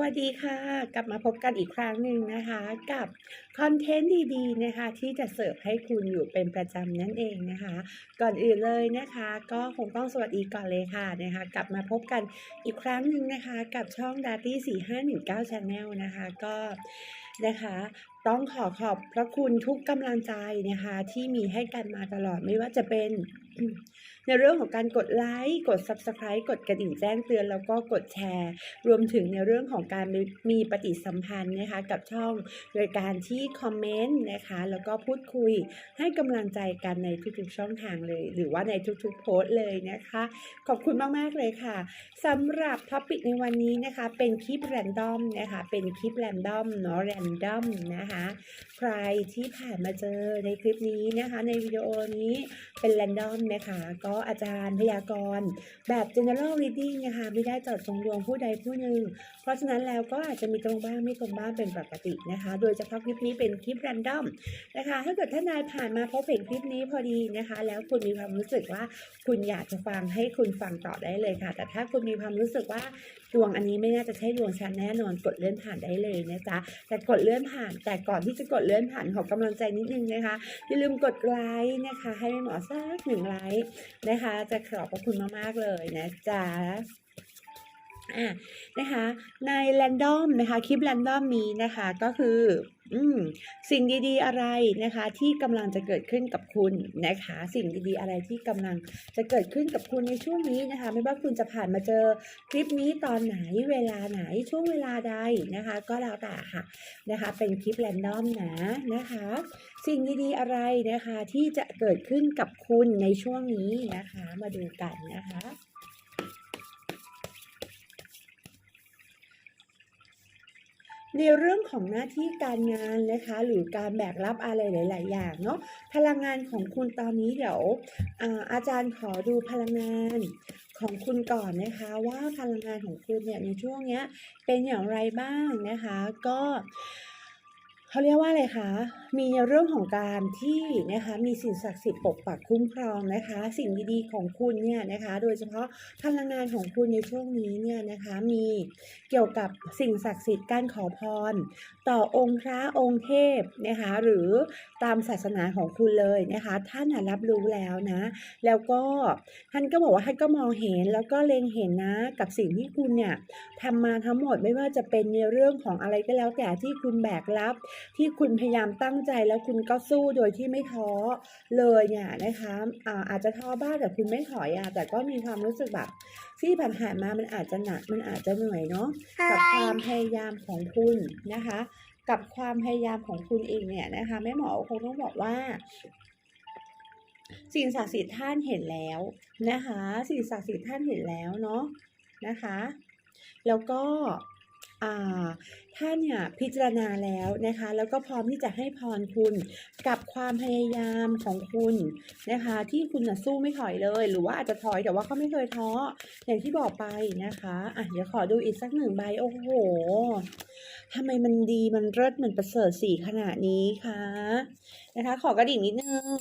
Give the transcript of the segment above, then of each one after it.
วัสดีค่ะ กลับมาพบกันอีกครั้งหนึ่งนะคะ กับคอนเทนต์ดีๆนะคะ ที่จะเสิร์ฟให้คุณอยู่เป็นประจำนั่นเองนะคะ ก่อนอื่นเลยนะคะ ก็คงต้องสวัสดีก่อนเลยค่ะนะคะ กลับมาพบกันอีกครั้งหนึ่งนะคะ กับช่อง d a t y 4519 Channel นะคะก็นะคะ ต้องขอขอบพระคุณทุกกำลังใจนะคะที่มีให้กันมาตลอดไม่ว่าจะเป็น ในเรื่องของการกดไลค์กด Subscribe กดกระดิ่งแจ้งเตือนแล้วก็กดแชร์ รวมถึงในเรื่องของการมีมีปฏิสัมพันธ์นะคะกับช่อง โดยการที่คอมเมนต์นะคะแล้วก็พูดคุยให้กำลังใจกันในทุกๆช่องทางเลย หรือว่าในทุกๆโพสต์เลยนะคะ ขอบคุณมากๆเลยค่ะสำหรับท็อปิกในวันนี้นะคะเป็นคลิปแรนดอมนะคะเป็นคลิปแรนดอมเนาะแรนดอมนะคะใครที่ผ่านมาเจอในคลิปนี้นะคะ ในวิดีโอนี้เป็นแรนดอมนะคะ ก็อาจารย์พยากรณ์แบบ general reading นะคะไม่ได้เจอดจงดวงผู้ใดผู้หนึ่ง เพราะฉะนั้นแล้วก็อาจจะมีตรงบ้างไม่ตรงบ้างเป็นปกตินะคะ โดยเฉพาะคลิปนี้เป็นคลิปแรนดอมนะคะถ้าเกิดท่านใดผ่านมาพบเห็นคลิปนี้พอดีนะคะ แล้วคุณมีความรู้สึกว่าคุณอยากจะฟังให้คุณฟังต่อได้เลยค่ะ แต่ถ้าคุณมีความรู้สึกว่า ดวงอันนี้ไม่น่าจะใช่ดวงฉันแน่นอนกดเลื่อนผ่านได้เลยนะจ๊ะแต่กดเลื่อนผ่าน แต่ก่อนที่จะกดเลื่อนผ่านขอกำลังใจนิดนึงนะคะอย่าลืมกดไลค์นะคะ ให้แม่หมอสักหนึ่งไลค์นะคะ จะขอบพระคุณมากๆเลยนะจ๊ะอะนะคะในแรนดอมนะคะคลิปแรนดอมนี้นะคะก็คือ อืมสิ่งดีๆอะไรนะคะ ที่กำลังจะเกิดขึ้นกับคุณนะคะ สิ่งดีๆอะไรที่กำลังจะเกิดขึ้นกับคุณในช่วงนี้นะคะ ไม่ว่าคุณจะผ่านมาเจอคลิปนี้ตอนไหนเวลาไหนช่วงเวลาใดนะคะ ก็แล้วแต่ค่ะนะคะ เป็นคลิปแรนดอมนะนะคะ สิ่งดีๆอะไรนะคะที่จะเกิดขึ้นกับคุณในช่วงนี้นะคะ มาดูกันนะคะ ในเรื่องของหน้าที่การงานนะคะ หรือการแบกรับอะไรหลาย ๆ อย่างเนาะพลังงานของคุณตอนนี้เดี๋ยวอาอาจารย์ขอดูพลังงานของคุณก่อนนะคะว่าพลังงานของคุณเนี่ยในช่วงเนี้ยเป็นอย่างไรบ้างนะคะ ก็ เขาเรียกว่าอะไรคะ มีเรื่องของการที่นะคะมีสิ่งศักดิ์สิทธิ์ปกปักคุ้มครองนะคะ สิ่งดีๆของคุณเนี่ยนะคะ โดยเฉพาะพลังงานของคุณในช่วงนี้เนี่ยนะคะมีเกี่ยวกับสิ่งศักดิ์สิทธิ์การขอพร ต่อองค์พระองค์เทพนะคะหรือตามศาสนาของคุณเลยนะคะท่านรับรู้แล้วนะ แล้วก็ท่านก็บอกว่าท่านก็มองเห็นแล้วก็เล็งเห็นนะกับสิ่งที่คุณเนี่ยทำมาทั้งหมดไม่ว่าจะเป็นในเรื่องของอะไรก็แล้วแต่ที่คุณแบกรับที่คุณพยายามตั้งใจแล้วคุณก็สู้โดยที่ไม่ท้อเลยเนี่ยนะคะอาอาจจะท้อบ้างแต่คุณไม่ถอยอะแต่ก็มีความรู้สึกแบบที่ผ่านๆมามันอาจจะหนักมันอาจจะเหนื่อยเนาะกับความพยายามของคุณนะคะ กับความพยายามของคุณเองเนี่ยนะคะแม่หมอคงต้องบอกว่าสิ่งศักดิ์สิทธิ์ท่านเห็นแล้วนะคะ สิ่งศักดิ์สิทธิ์ท่านเห็นแล้วเนาะนะคะ แล้วก็อ่า ท่านเนี่ยพิจารณาแล้วนะคะ แล้วก็พร้อมที่จะให้พรคุณกับความพยายามของคุณนะคะ ที่คุณน่ะสู้ไม่ถอยเลย หรือว่าอาจจะถอยแต่ว่าเขาไม่เคยท้ออย่างที่บอกไปนะคะอะเดี๋ยวขอดูอีกสักหนึ่งใบโอ้โหทำไมมันดีมันเลิศมันประเสริฐสีขนาดนี้คะนะคะ ขอกระดิ่งนิดนึง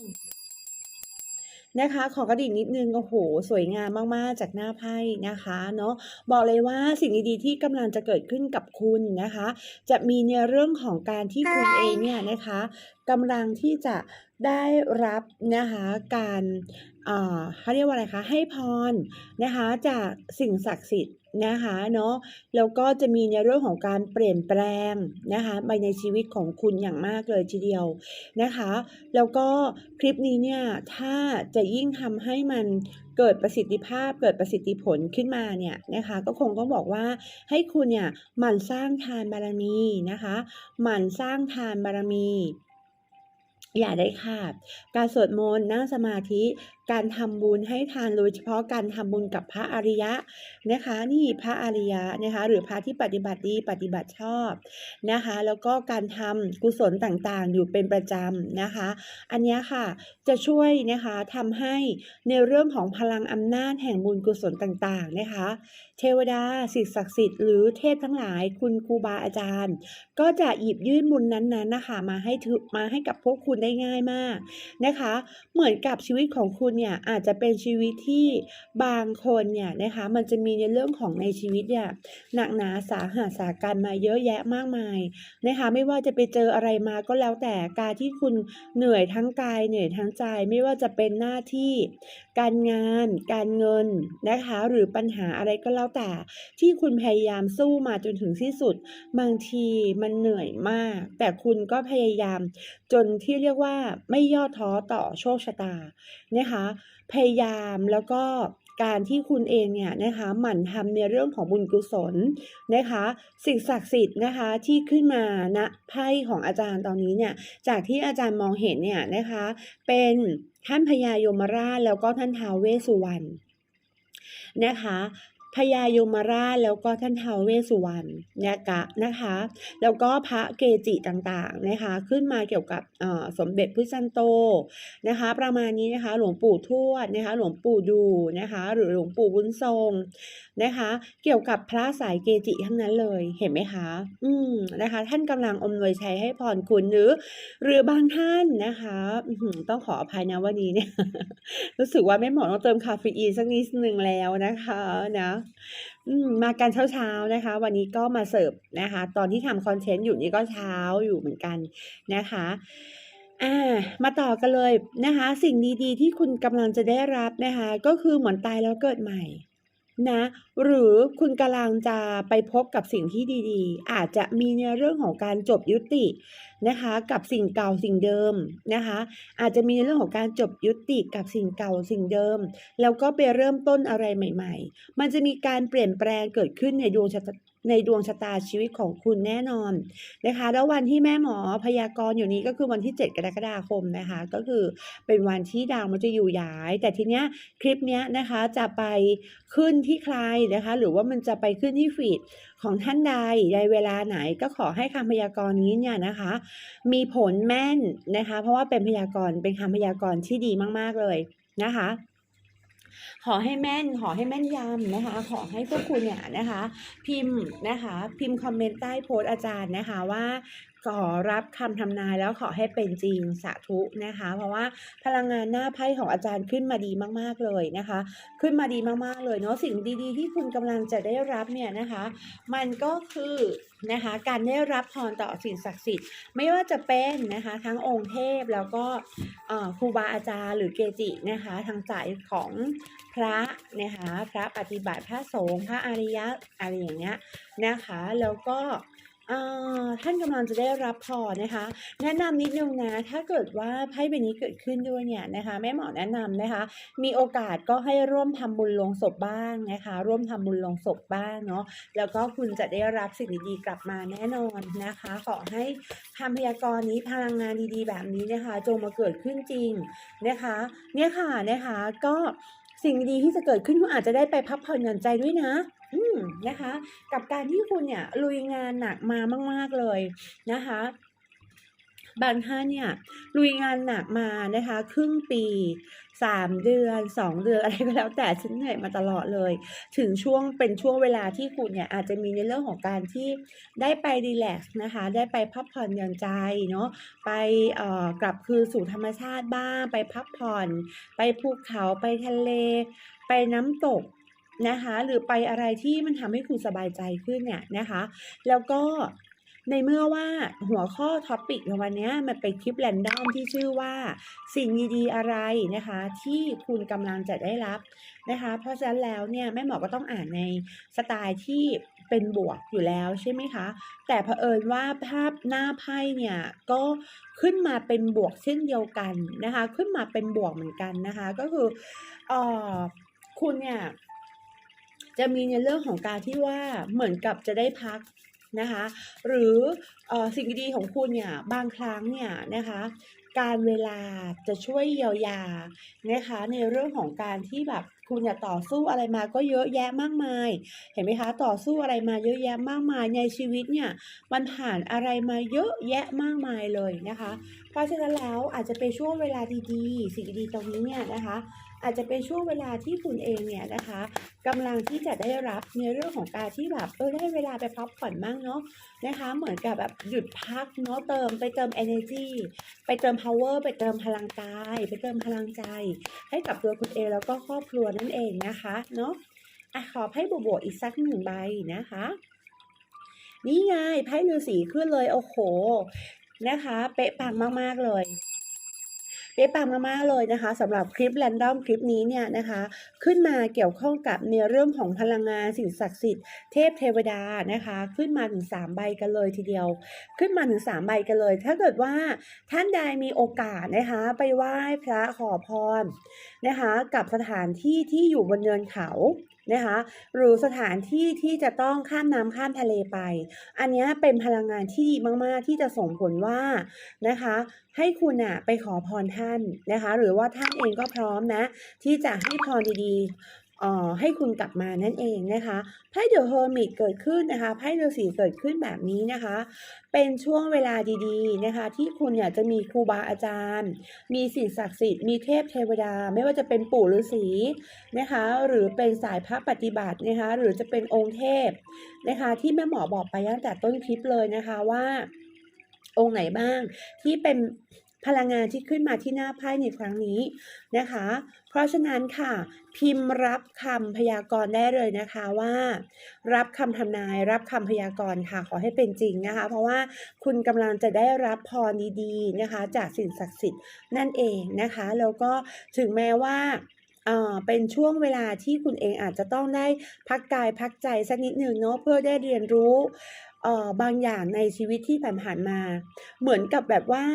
นะคะ ขอกระดิ่งนิดนึงโอ้โห สวยงามมากๆ จากหน้าไพ่นะคะเนาะบอกเลยว่าสิ่งดีๆที่กำลังจะเกิดขึ้นกับคุณนะคะ จะมีในเรื่องของการที่คุณเองเนี่ยนะคะกำลังที่จะได้รับนะคะการอ่าเขาเรียกว่าอะไรคะให้พรนะคะจากสิ่งศักดิ์สิทธิ์นะคะเนาะแล้วก็จะมีในเรื่องของการเปลี่ยนแปลงนะคะไปในชีวิตของคุณอย่างมากเลยทีเดียวนะคะ แล้วก็คลิปนี้เนี่ยถ้าจะยิ่งทำให้มันเกิดประสิทธิภาพเกิดประสิทธิผลขึ้นมาเนี่ยนะคะก็คงต้องบอกว่าให้คุณเนี่ยหมั่นสร้างทานบารมีนะคะหมั่นสร้างทานบารมี อย่าได้ขาด การสวดมนต์นั่งสมาธิ การทำบุญให้ทานโดยเฉพาะการทำบุญกับพระอริยะนะคะ นี่พระอริยะนะคะ หรือพระที่ปฏิบัติดีปฏิบัติชอบนะคะ แล้วก็การทำกุศลต่างๆ อยู่เป็นประจำนะคะ อันนี้ค่ะจะช่วยนะคะทำให้ในเรื่องของพลังอำนาจแห่งบุญกุศลต่างๆนะคะ เทวดาสิ่งศักดิ์สิทธิ์หรือเทพทั้งหลายคุณครูบาอาจารย์ ก็จะหยิบยื่นบุญนั้นๆนะคะมาให้มาให้กับพวกคุณได้ง่ายมากนะคะ เหมือนกับชีวิตของคุณเนี่ยอาจจะเป็นชีวิตที่บางคนเนี่ยนะคะมันจะมีในเรื่องของในชีวิตเนี่ยหนักหนาสาหัสสากันมาเยอะแยะมากมายนะคะไม่ว่าจะไปเจออะไรมาก็แล้วแต่การที่คุณเหนื่อยทั้งกายเหนื่อยทั้งใจไม่ว่าจะเป็นหน้าที่การงาน การเงินนะคะหรือปัญหาอะไรก็แล้วแต่ ที่คุณพยายามสู้มาจนถึงที่สุด บางทีมันเหนื่อยมาก แต่คุณก็พยายาม จนที่เรียกว่าไม่ย่อท้อต่อโชคชะตานะคะ พยายามแล้วก็การที่คุณเองเนี่ยนะคะหมั่นทำในเรื่องของบุญกุศลนะคะ สิ่งศักดิ์สิทธิ์นะคะที่ขึ้นมาณไพ่ของอาจารย์ตอนนี้เนี่ยจากที่อาจารย์มองเห็นเนี่ยนะคะเป็นท่านพญายมราชแล้วก็ท่านท้าวเวสสุวรรณนะคะ พญายมราชแล้วก็ท่านเทาวเวสุวรรณนะคะนะคะ แล้วก็พระเกจิต่างๆนะคะ ขึ้นมาเกี่ยวกับสมเด็จพระจันโตนะคะ ประมาณนี้นะคะ หลวงปู่ทวดนะคะ หลวงปู่ดูนะคะ หรือหลวงปู่บุญทรงนะคะ เกี่ยวกับพระสายเกจิทั้งนั้นเลยเห็นไหมคะ อืมนะคะ ท่านกำลังอำนวยชัยให้พรคุณหรือ หรือบางท่านนะคะต้องขออภัยนะวันนี้เนี่ยรู้สึกว่าแม่เหมอต้องเติมคาเฟอีนสักนิดนึงแล้วนะคะนะมากันเช้าๆนะคะ วันนี้ก็มาเสิร์ฟนะคะ ตอนที่ทำคอนเทนต์อยู่นี่ก็เช้าอยู่เหมือนกันนะคะอ่ามาต่อกันเลยนะคะ สิ่งดีๆ ที่คุณกำลังจะได้รับนะคะ ก็คือเหมือนตายแล้วเกิดใหม่ นะหรือคุณกำลังจะไปพบกับสิ่งที่ดีๆ อาจจะมีในเรื่องของการจบยุตินะคะ กับสิ่งเก่าสิ่งเดิมนะคะ อาจจะมีในเรื่องของการจบยุติกับสิ่งเก่าสิ่งเดิม แล้วก็ไปเริ่มต้นอะไรใหม่ ๆ มันจะมีการเปลี่ยนแปลงเกิดขึ้นในดวงชะตา ในดวงชะตาชีวิตของคุณแน่นอนนะคะ แล้ววันที่แม่หมอพยากรณ์อยู่นี้ก็คือวันที่ 7 กรกฎาคมนะคะ ก็คือเป็นวันที่ดาวมันจะอยู่ย้าย แต่ทีเนี้ยคลิปเนี้ยนะคะจะไปขึ้นที่ใครนะคะ หรือว่ามันจะไปขึ้นที่ฟีดของท่านใดในเวลาไหนก็ขอให้คำพยากรณ์นี้เนี่ยนะคะ มีผลแม่นนะคะ เพราะว่าเป็นพยากรณ์เป็นคำพยากรณ์ที่ดีมาก ๆ เลยนะคะ ขอให้แม่นขอให้แม่นยำนะคะ ขอให้พวกคุณเนี่ยนะคะ พิมพ์นะคะ พิมพ์คอมเมนต์ใต้โพสต์อาจารย์นะคะว่าขอรับคำทำนายแล้วขอให้เป็นจริงสาธุนะคะ เพราะว่าพลังงานหน้าไพ่ของอาจารย์ขึ้นมาดีมากๆเลยนะคะ ขึ้นมาดีมากๆเลยเนาะสิ่งดีๆ ที่คุณกำลังจะได้รับเนี่ยนะคะ มันก็คือ นะคะ การได้รับพรต่อสิ่งศักดิ์สิทธิ์ ไม่ว่าจะเป็นนะคะทั้งองค์เทพแล้วก็ครูบาอาจารย์หรือเกจินะคะทางสายของพระนะคะพระปฏิบัติพระสงฆ์พระอริยะอะไรอย่างเงี้ยนะคะแล้วก็ ท่านกำลังจะได้รับพรนะคะ แนะนำนิดนึงนะ ถ้าเกิดว่าไพ่ใบนี้เกิดขึ้นด้วยเนี่ยนะคะแม่หมอแนะนำนะคะ มีโอกาสก็ให้ร่วมทำบุญลงศพบ้างนะคะ ร่วมทำบุญลงศพบ้างเนาะแล้วก็คุณจะได้รับสิ่งดีๆกลับมาแน่นอนนะคะ ขอให้คำพยากรณ์นี้พลังงานดีๆ แบบนี้นะคะ จงมาเกิดขึ้นจริงนะคะ เนี่ยค่ะนะคะก็สิ่งดีที่จะเกิดขึ้นคุณอาจจะได้ไปพักผ่อนหย่อนใจด้วยนะ อืมนะคะ กับการที่คุณเนี่ยลุยงานหนักมามาก ๆเลยนะคะบางท่านเนี่ยลุยงานหนักมานะคะ ครึ่งปีสามเดือนสองเดือนอะไรก็แล้วแต่ฉันเหนื่อยมาตลอดเลย ถึงช่วงเป็นช่วงเวลาที่คุณเนี่ยอาจจะมีในเรื่องของการที่ได้ไปรีแลกซ์นะคะ ได้ไปพักผ่อนหย่อนใจเนาะไปเอ่อกลับคืนสู่ธรรมชาติบ้าง ไปพักผ่อน ไปภูเขาไปทะเล ไปน้ำตก นะคะ หรือไปอะไรที่มันทำให้คุณสบายใจขึ้นเนี่ยนะคะ แล้วก็ในเมื่อว่าหัวข้อท็อปิกในวันนี้มันเป็นคลิปแรนดอมที่ชื่อว่า สิ่งดีๆอะไรนะคะ ที่คุณกำลังจะได้รับนะคะ เพราะฉะนั้นแล้วเนี่ยแม่หมอก็ต้องอ่านในสไตล์ที่เป็นบวกอยู่แล้วใช่ไหมคะ แต่เผอิญว่าภาพหน้าไพ่เนี่ยก็ขึ้นมาเป็นบวกเช่นเดียวกันนะคะ ขึ้นมาเป็นบวกเหมือนกันนะคะ ก็คือเออคุณเนี่ย จะมีในเรื่องของการที่ว่าเหมือนกับจะได้พักนะคะ หรืออสิ่งดีๆของคุณเนี่ยบางครั้งเนี่ยนะคะการเวลาจะช่วยเยียวยานะคะในเรื่องของการที่แบบคุณเนี่ยต่อสู้อะไรมาก็เยอะแยะมากมาย เห็นไหมคะต่อสู้อะไรมาเยอะแยะมากมายในชีวิตเนี่ยมันผ่านอะไรมาเยอะแยะมากมายเลยนะคะ เพราะฉะนั้นแล้วอาจจะเป็นช่วงเวลาดีๆสิ่งดีๆตรงนี้เนี่ยนะคะ อาจจะเป็นช่วงเวลาที่คุณเองเนี่ยนะคะกำลังที่จะได้รับในเรื่องของการที่แบบเออได้เวลาไปพักผ่อนบ้างเนาะนะคะ เหมือนกับแบบหยุดพักเนาะเติมไปเติม energy ไปเติม power ไปเติมพลังกาย ไปเติมพลังใจ ให้กับตัวคุณเองแล้วก็ครอบครัวนั่นเองนะคะเนาะอะขอไพ่บวกๆอีกสักหนึ่งใบนะคะ นี่ไงไพ่ฤาษีขึ้นเลยโอ้โหนะคะ เป๊ะปังมาก ๆ เลย เป๊ะปังมากๆเลยนะคะสำหรับคลิปแรนดอมคลิปนี้เนี่ยนะคะ ขึ้นมาเกี่ยวข้องกับในเรื่องของพลังงานสิ่งศักดิ์สิทธิ์เทพเทวดานะคะ ขึ้นมาถึง 3 ใบกันเลยทีเดียว ขึ้นมาถึง 3 ใบกันเลย ถ้าเกิดว่าท่านใดมีโอกาสนะคะไปไหว้พระขอพรนะคะ กับสถานที่ที่อยู่บนเนินเขา นะคะหรือสถานที่ที่จะต้องข้ามน้ำข้ามทะเลไป อันนี้เป็นพลังงานที่ดีมาก ๆ ที่จะส่งผลว่านะคะ ให้คุณอะไปขอพรท่านนะคะ หรือว่าท่านเองก็พร้อมนะ ที่จะให้พรดี ๆ ให้คุณกลับมานั่นเองนะคะไพ่เดอะเฮอร์มิตเกิดขึ้นนะคะไพ่ฤาษีเกิดขึ้นแบบนี้นะคะ เป็นช่วงเวลาดีๆนะคะ ที่คุณอยากจะมีครูบาอาจารย์ มีสิ่งศักดิ์สิทธิ์มีเทพเทวดา ไม่ว่าจะเป็นปู่ฤาษีนะคะ หรือเป็นสายพระปฏิบัตินะคะหรือจะเป็นองค์เทพนะคะ ที่แม่หมอบอกไปตั้งแต่ต้นคลิปเลยนะคะว่าองค์ไหนบ้างที่เป็น พลังงานที่ขึ้นมาที่หน้าไพ่ในครั้งนี้นะคะ เพราะฉะนั้นค่ะ พิมพ์รับคำพยากรณ์ได้เลยนะคะว่า รับคำทำนาย รับคำพยากรณ์ค่ะ ขอให้เป็นจริงนะคะ เพราะว่าคุณกำลังจะได้รับพรดีๆนะคะ จากสิ่งศักดิ์สิทธิ์นั่นเองนะคะ แล้วก็ถึงแม้ว่าเป็นช่วงเวลาที่คุณเองอาจจะต้องได้พักกายพักใจสักนิดหนึ่งเนาะเพื่อได้เรียนรู้บางอย่างในชีวิตที่ผ่านมา เหมือนกับแบบว่า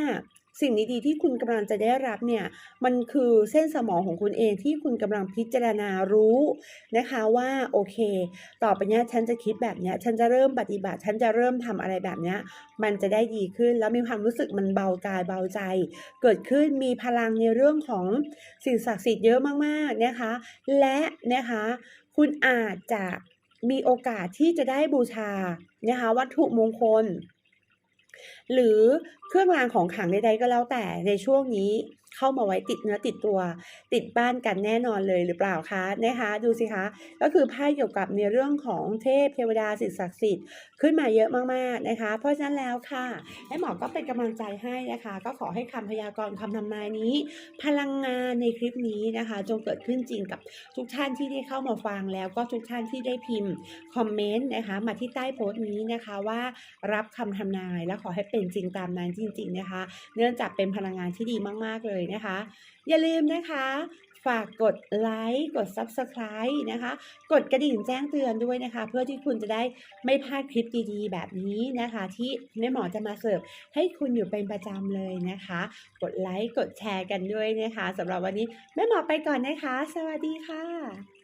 สิ่งดีๆที่คุณกำลังจะได้รับเนี่ยมันคือเส้นสมองของคุณเองที่คุณกำลังพิจารณารู้นะคะว่าโอเค ต่อไปเนี้ยฉันจะคิดแบบเนี้ยฉันจะเริ่มปฏิบัติ ฉันจะเริ่มทำอะไรแบบเนี้ยมันจะได้ดีขึ้นแล้วมีความรู้สึกมันเบากายเบาใจ เกิดขึ้นมีพลังในเรื่องของสิ่งศักดิ์สิทธิ์เยอะมากๆนะคะ และนะคะคุณอาจจะมีโอกาสที่จะได้บูชานะคะวัตถุมงคล หรือเครื่องรางของขลังใดๆก็แล้วแต่ในช่วงนี้ เข้ามาไว้ติดเนื้อติดตัว ติดบ้านกันแน่นอนเลยหรือเปล่าคะนะคะดูสิคะก็คือไพ่เกี่ยวกับในเรื่องของเทพเทวดาสิ่งศักดิ์สิทธิ์ขึ้นมาเยอะมากๆนะคะ เพราะฉะนั้นแล้วค่ะให้หมอก็เป็นกำลังใจให้นะคะ ก็ขอให้คำพยากรณ์คำทำนายนี้ พลังงานในคลิปนี้นะคะ จงเกิดขึ้นจริงกับทุกท่านที่ได้เข้ามาฟังแล้วก็ทุกท่านที่ได้พิมพ์คอมเมนต์นะคะมาที่ใต้โพสต์นี้นะคะว่ารับคำทำนายและขอให้เป็นจริงตามนั้นจริง ๆนะคะ เนื่องจากเป็นพลังงานที่ดีมากๆเลยเลยนะคะ อย่าลืมนะคะฝากกดไลค์กด Subscribe นะคะ กดกระดิ่งแจ้งเตือนด้วยนะคะ เพื่อที่คุณจะได้ไม่พลาดคลิปดีๆ แบบนี้นะคะ ที่แม่หมอจะมาเสิร์ฟให้คุณอยู่เป็นประจำเลยนะคะ กดไลค์กดแชร์กันด้วยนะคะสำหรับวันนี้แม่หมอไปก่อนนะคะ สวัสดีค่ะ